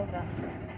dobra.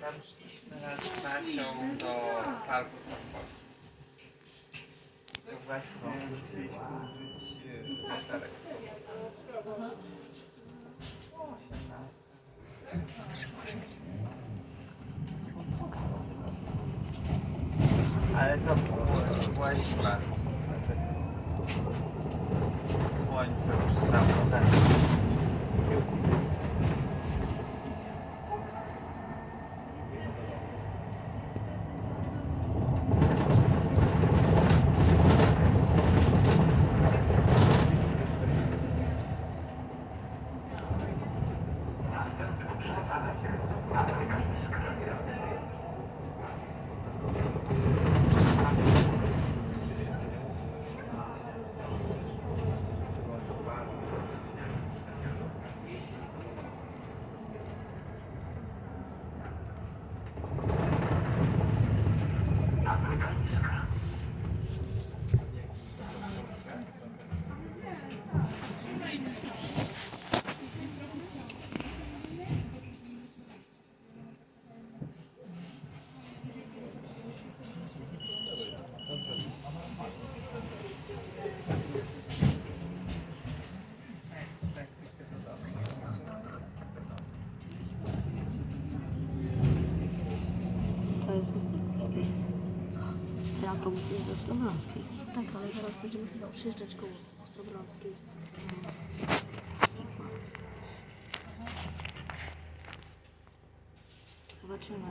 Tam szliśmy z Basią do parku. To właśnie chcieliśmy użyć e, weterek. Ale to było, była zima. Słońce już tam zaszło. Następny przystanek Afrykańska. Afrykańska. To jest z Ostrowskiej. Co? Ten autobus jest z Ostrowskiej. Tak, ale zaraz będziemy chyba przyjeżdżać koło Ostrowskiej. Sigma. Zobaczymy.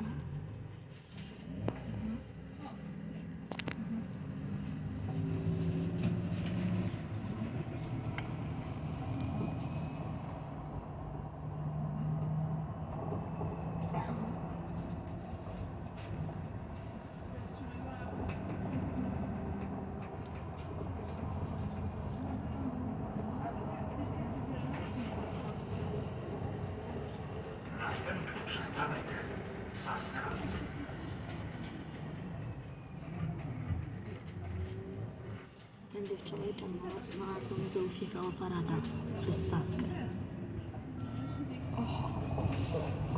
Następny przystanek Saska. Tędy wczoraj ten noc znalazłem Zeufiego aparata przez Saskę.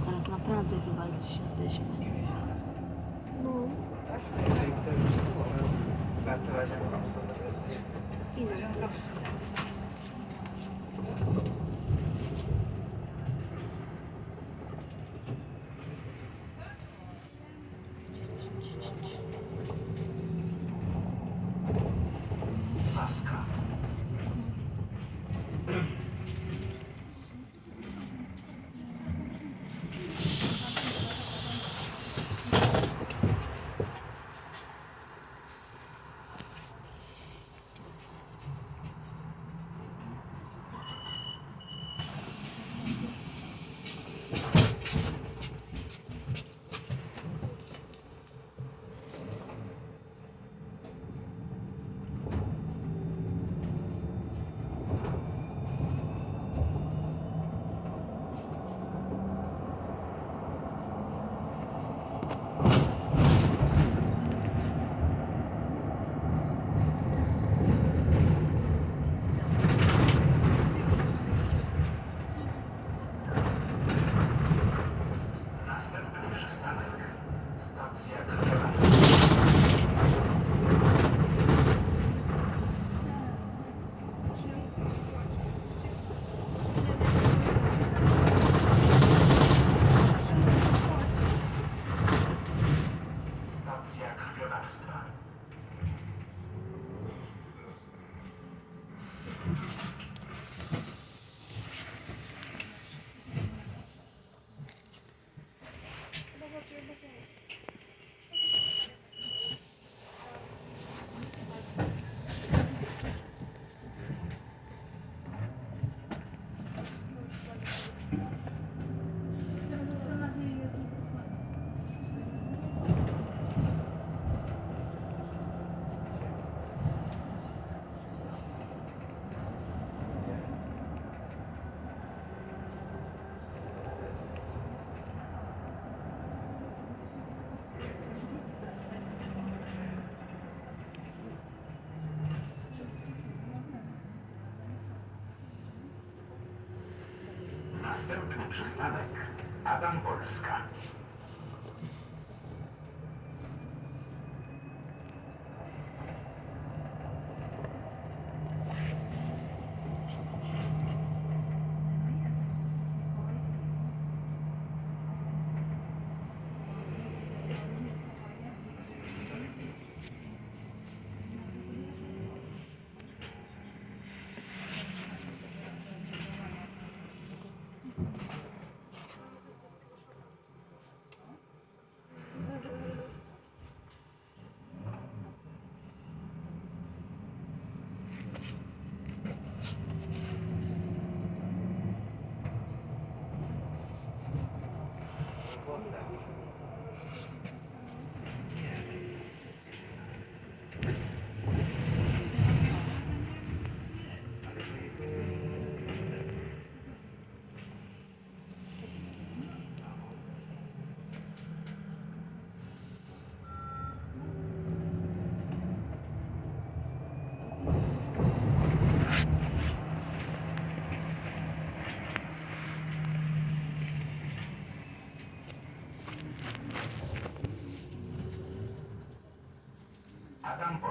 Teraz na Pradze chyba gdzieś jesteśmy. No, Jeżeli Następny przystanek Adam Polska.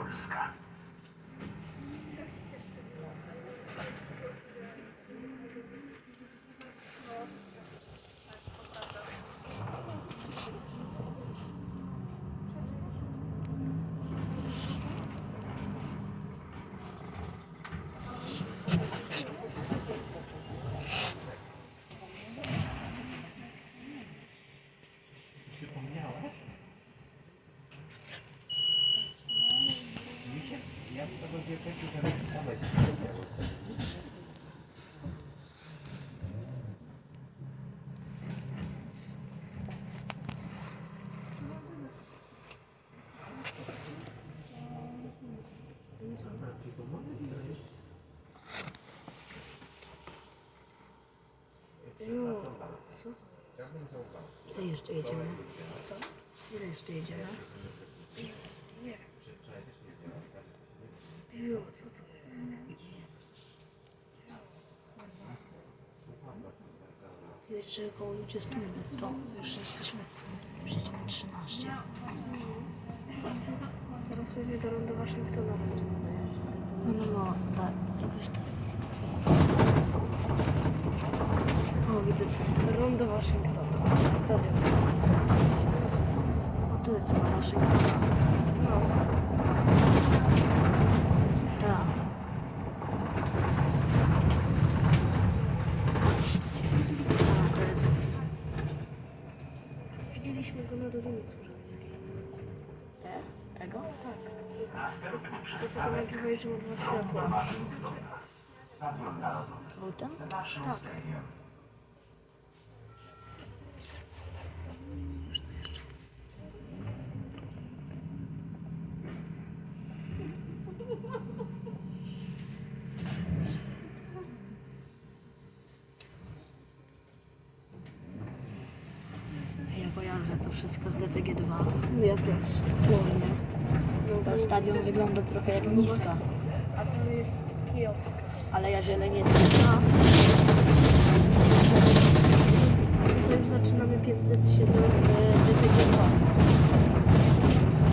Polska. Ile jeszcze jedziemy? Co? Ile? Jeszcze około 20 minut, to już jesteśmy, jedziemy 13. Zaraz pewnie do Ronda Waszyngtona będziemy dojeżdżać. No, no, no, tak, jakoś tak. O, widzę czysto. Ronda Waszyngtona. Stadion. O, tu jest Waszyngtona. No. To go przystanek nagrywali, że ma dwa światła. Był to jeszcze. Ja kojarzę to wszystko z DTG2. No ja też. Dosłownie. No, Ten stadion wygląda trochę jak miska, A to jest kijowska. ale ja zieleniecki. A. Tutaj już zaczynamy 507 z DTG2.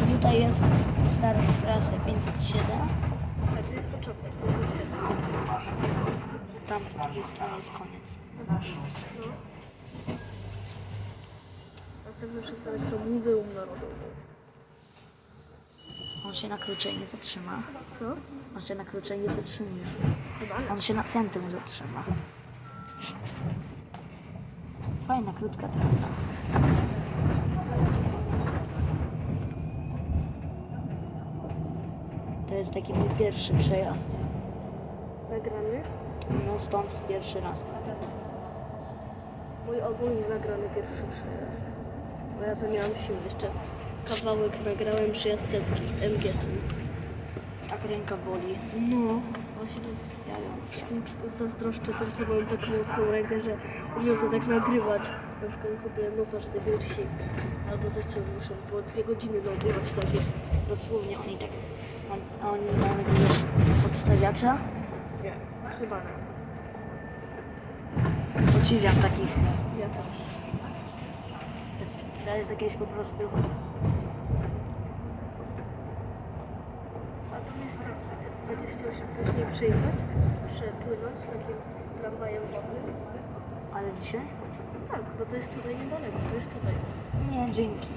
I tutaj jest start trasy 507. Tak, to jest początek, 507. Tam po drugiej stronie jest koniec. No. Następny przystanek to Muzeum Narodowe. On się na krócej nie zatrzyma. Co? On się na krócej nie nie. On się na centrum zatrzyma. Fajna, krótka trasa. To jest taki mój pierwszy przejazd. Nagrany. No stąd pierwszy raz. Mój ogólnie nagrany pierwszy przejazd. Bo ja to miałam sił. Jeszcze kawałek nagrałem przyjazd setki. MG tu. Tak ręka boli. No. Właśnie Ja współczu- zazdroszczę tym, mam taką mocną rękę, że umiem to tak nagrywać. Na przykład kupię nocarz tej piersi albo coś, co muszę było dwie godziny nagrywać takie. Dosłownie oni tak. On, oni mają jakiegoś podstawiacza. Nie, chyba nie. Podziwiam takich. Ja też. Jest, to jest jakieś po prostu... A tu jest tak, chce, będziesz chciał się później przejechać, przepłynąć takim tramwajem wodnym? Ale dzisiaj? Tak, bo to jest tutaj niedaleko, to jest tutaj. Nie, dzięki.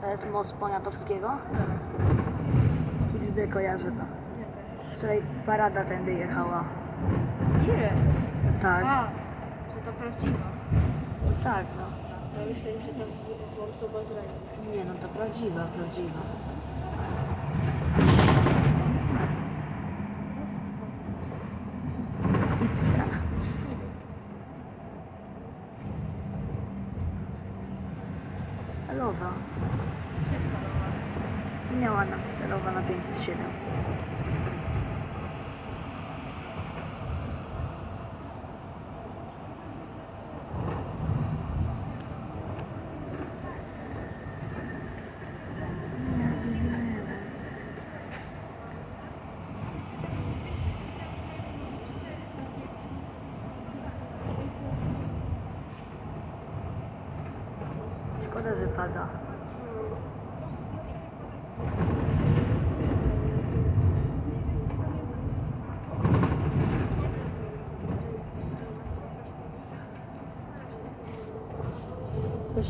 To jest most Poniatowskiego? XD kojarzę to. Wczoraj parada tędy jechała. Ile? Tak, A, że ta prawdziwa. tak, no. Ja myślałem, że ta w- w osoba zrani. Nie no, to prawdziwa, prawdziwa. Minęła nas stalowa na 507. Szkoda, że pada.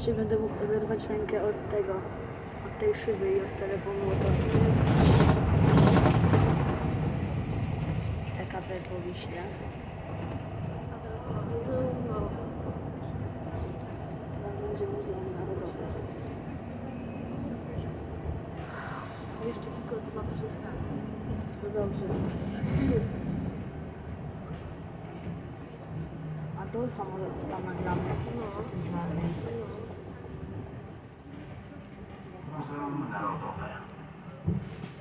Wreszcie będę mógł oderwać rękę od tego, od tej szyby i od telefonu, po Wiśle. A teraz jest muzeum Narodowe. Teraz będzie Muzeum Narodowe. Jeszcze tylko dwa przystanki. No dobrze. Adolfa może sobie tam nagramy No. centralnej. もそれは無だろうと。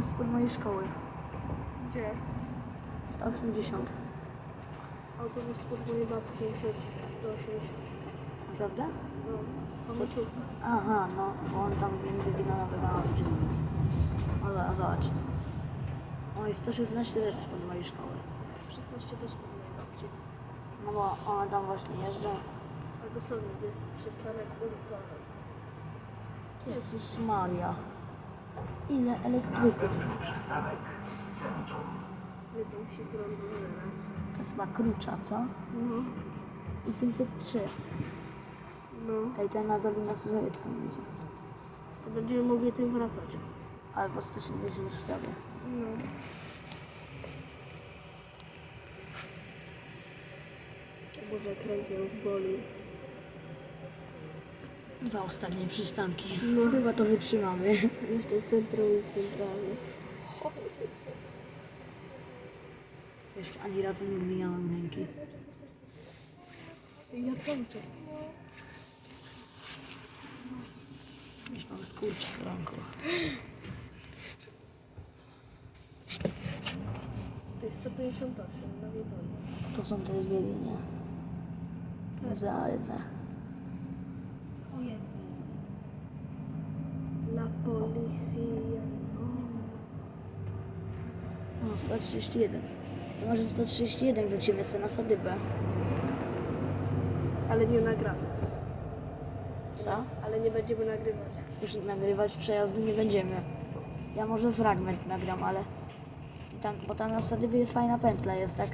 Autobus pod mojej szkoły. Gdzie? 180. Autobus pod mojej babci 180. Naprawdę? No, pomyczówka. Aha, no, bo on tam między Wilanowy na Odrze. O, za- zobacz. Oj, 116 też spod mojej szkoły. 16 też pod mojej babci. No bo one tam właśnie jeżdżą. A dosłownie to jest przystanek ulicowy. Jezus Maria. Ile elektryków. Wydą się prądu. To jest chyba krucza, co? No. I 503. No. Ej, ten na Dolina Służewiecka będzie. To będziemy mogli tym wracać. Albo 174. No. Kręg mnie już boli. Dwa ostatnie przystanki. No. Chyba to wytrzymamy. Jeszcze centrum i centralnie. Jeszcze ani razu nie zwijałem ręki. Ja cały czas. Już mam skurcz w ręku. To jest 158 na Wietonie. To są te dwie linie. Muzealne. La Policja. O, 131. To może 131 wrócimy sobie na sadybę. Ale nie nagramy. Co? Ale nie będziemy nagrywać. Już nagrywać przejazdu nie będziemy. Ja może fragment nagram, ale... I tam, bo tam na sadybie fajna pętla jest, tak?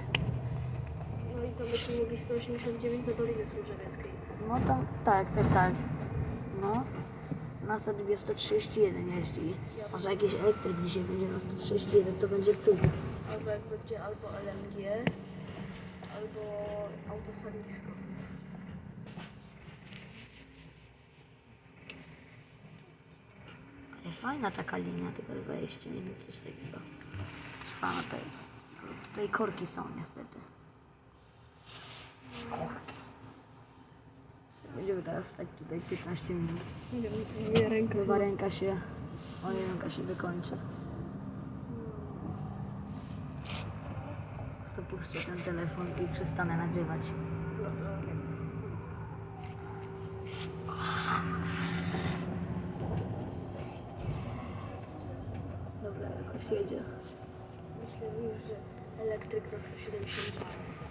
No i to będziemy mogli 189 do Doliny Służewieckiej. No tam, tak, tak, tak. No. Na sadybie 131 jeździ. Może jakiś elektryk dzisiaj będzie na 131, to będzie cud. Albo jak będzie albo LNG, albo autosanisko. Ale fajna taka linia, tylko wejście, nie wiem, coś takiego. Trwa na tej. Tutaj korki są niestety. Co, Będziemy teraz stać tutaj 15 minut. Moja ręka Chyba ręka się, moja ręka się wykończy. To puszczę ten telefon i przestanę nagrywać. Dobra, jakoś jedzie. Myślę już, że elektryk za 172.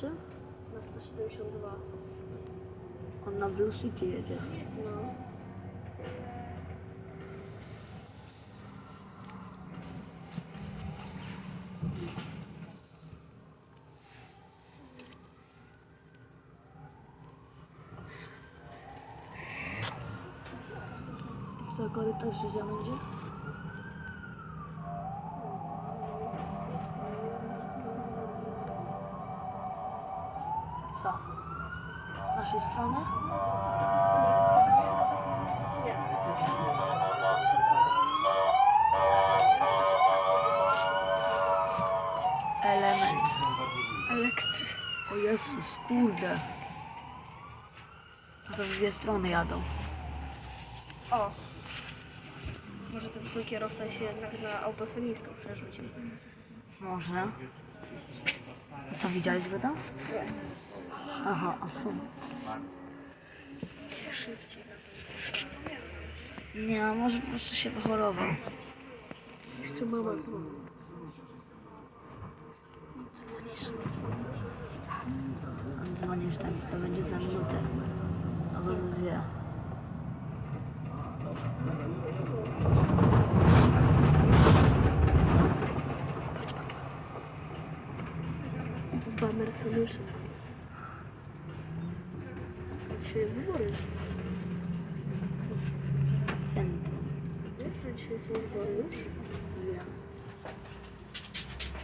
czym? Na 172. On na Blue City jedzie. No. Co, korytarz gdzie Z naszej strony? Nie. Element. Elektryk. O Jezus, kurde. To w dwie strony jadą. O. Może ten twój kierowca się jednak na autosolińską przerzucił. Może. Co, widzieliśmy to? Nie. Aha. Szybciej Nie, a może po prostu się pochorował. Jeszcze mama co? Dzwonisz. Dzwonisz tam, to będzie za minutę. Albo dwie. Dwa Mercedesy. Dzisiaj wybory. Centrum. Wiesz, że dzisiaj są wybory? Wiem.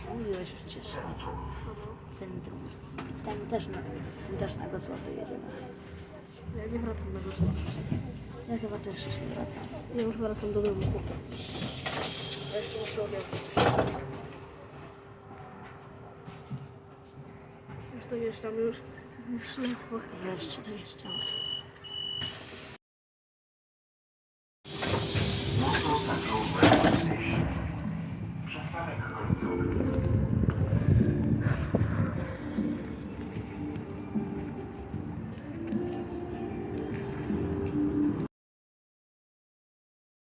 Mówiłeś przecież. Centrum. I tam też na, tam też na Gocławy jedziemy. Ja nie wracam na górę. Ja chyba też już nie wracam. Ja już wracam do domu. Ja jeszcze muszę obiad. Już dojeżdżam, już, już ledwo. Jeszcze jeszcze.